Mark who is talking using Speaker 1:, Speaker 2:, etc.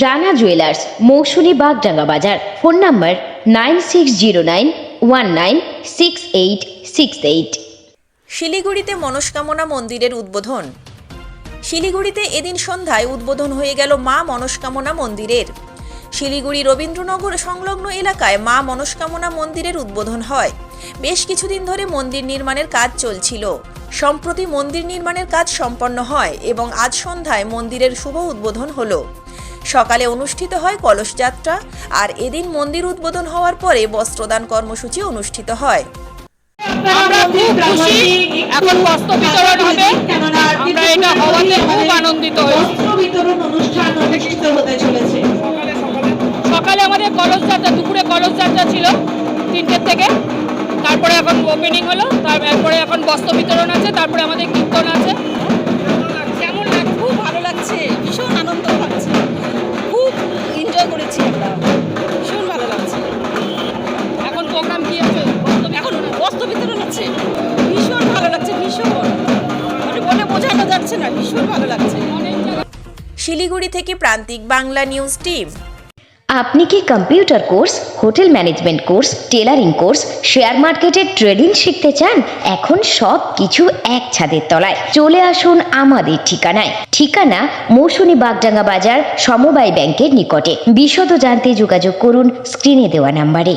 Speaker 1: Rana jewellers, Mousumi Bagdanga বাজার। Phone number nine six zero nine one nine six eight six eight.
Speaker 2: শিলিগুড়িতে মনস্কামনা মন্দিরের উদ্বোধন। শিলিগুড়িতে এদিন সন্ধ্যায় উদ্বোধন হয়ে গেল মা মনস্কামনা মন্দিরের। শিলিগুড়ি রবীন্দ্রনগর সংলগ্ন এলাকায় মা মনস্কামনা মন্দিরের উদ্বোধন হয়। বেশ কিছুদিন ধরে মন্দির নির্মাণের কাজ চলছিল। সম্প্রতি মন্দির নির্মাণের কাজ সম্পন্ন হয় এবং আজ সন্ধ্যায় মন্দিরের শুভ উদ্বোধন হলো। সকালে অনুষ্ঠিত হয় কলস যাত্রা আর এদিন মন্দির উদ্বোধন হওয়ার পরে বস্ত্রদান কর্মসূচি অনুষ্ঠিত হয়।
Speaker 3: আমরা খুব খুশি। এখন বস্ত্র বিতরণ হবে। আমরা এটা হওয়াতে খুব আনন্দিত হয়েছি
Speaker 4: বস্ত্র বিতরণ অনুষ্ঠান অনুষ্ঠিত হতে চলেছে।
Speaker 3: সকালে আমাদের কলস যাত্রা দুপুরে কলস যাত্রা ছিল তিনটের থেকে। তারপরে এখন ওপেনিং হলো তারপরে এখন বস্ত্র বিতরণ আছে তারপরে আমাদের কীর্তন আছে।
Speaker 5: হচ্ছে ভীষণ ভালো লাগছে, ভীষণ। মানে বলে বোঝানো যাচ্ছে না, ভীষণ ভালো লাগছে।
Speaker 2: শিলিগুড়ি থেকে প্রান্তিক বাংলা নিউজ টিম।
Speaker 1: আপনি কি computer course, hotel management course, tailoring course, share মার্কেটের ট্রেডিং শিখতে চান? এখন সব কিছু এক ছাদের তলায়। চলে আসুন আমাদের ঠিকানায়। ঠিকানা মৌসুমী বাগডাঙ্গা বাজার সমবায় ব্যাংকের নিকটে। বিশদ জানতে যোগাযোগ করুন স্ক্রিনে দেওয়া নাম্বারে।